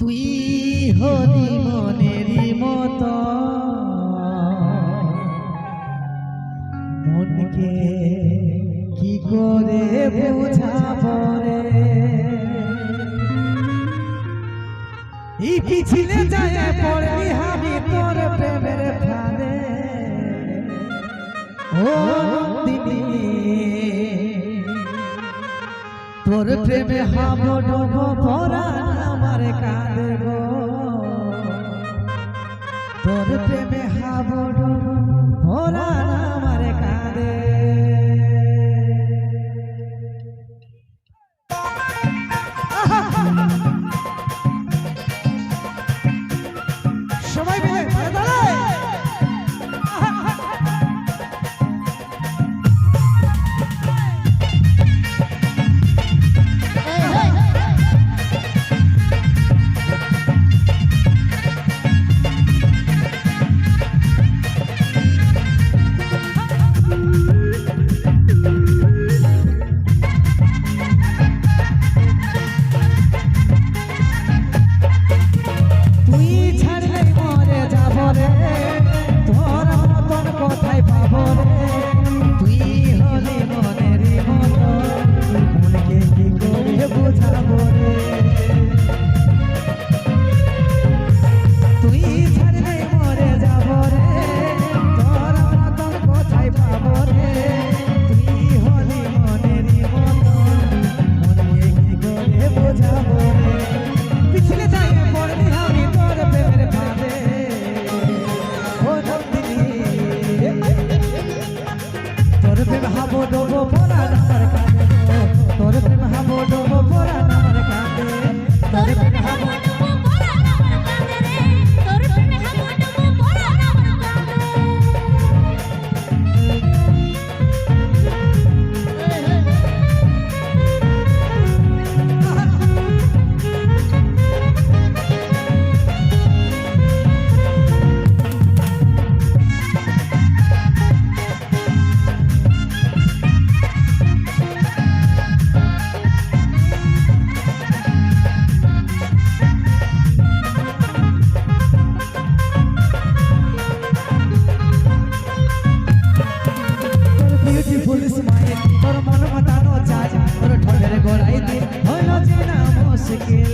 তুই হলি মনেরই মত। মনকে কি করে বোঝাব রে? এই পিছিলে যায় পড়লি আমি তোর প্রেমের ফাঁদে। ও নন্দিনী, তোর প্রেমে হাব ডব পরাণ তোমার কাঁদব তোর প্রেমে হাবড় ভোলা আমার কাঁদে Ha ha! ফুল স্মাইল তোর মন মতানো চাজ তোর ঠোঁটের গোড়াই দিয়ে হলো যে না মুশকিল।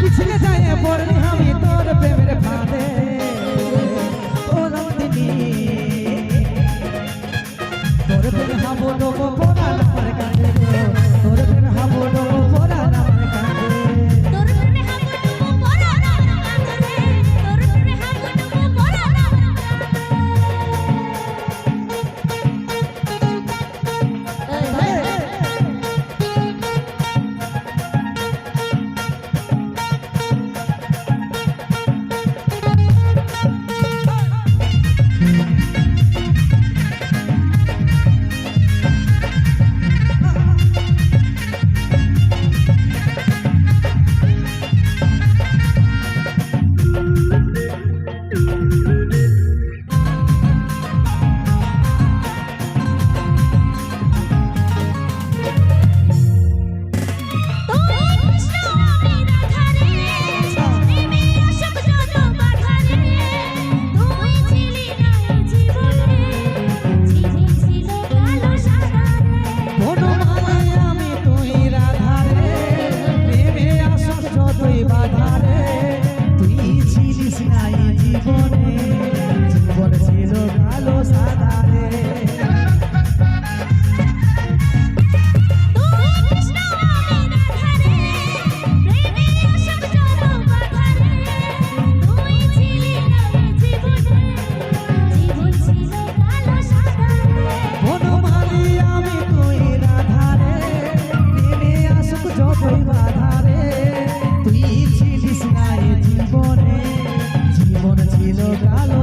পিছলে যায় পড়লি আমি তোর প্রেমের ফাঁদে। ও নন্দিনী তোর প্রেম হাবো লোক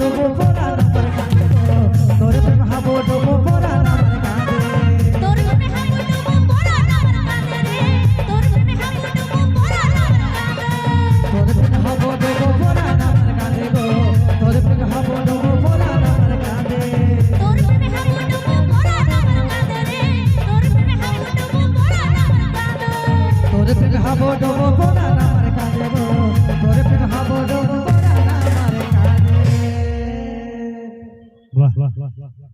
ডুবো পরাণ আমার কাঁদে lah lah lah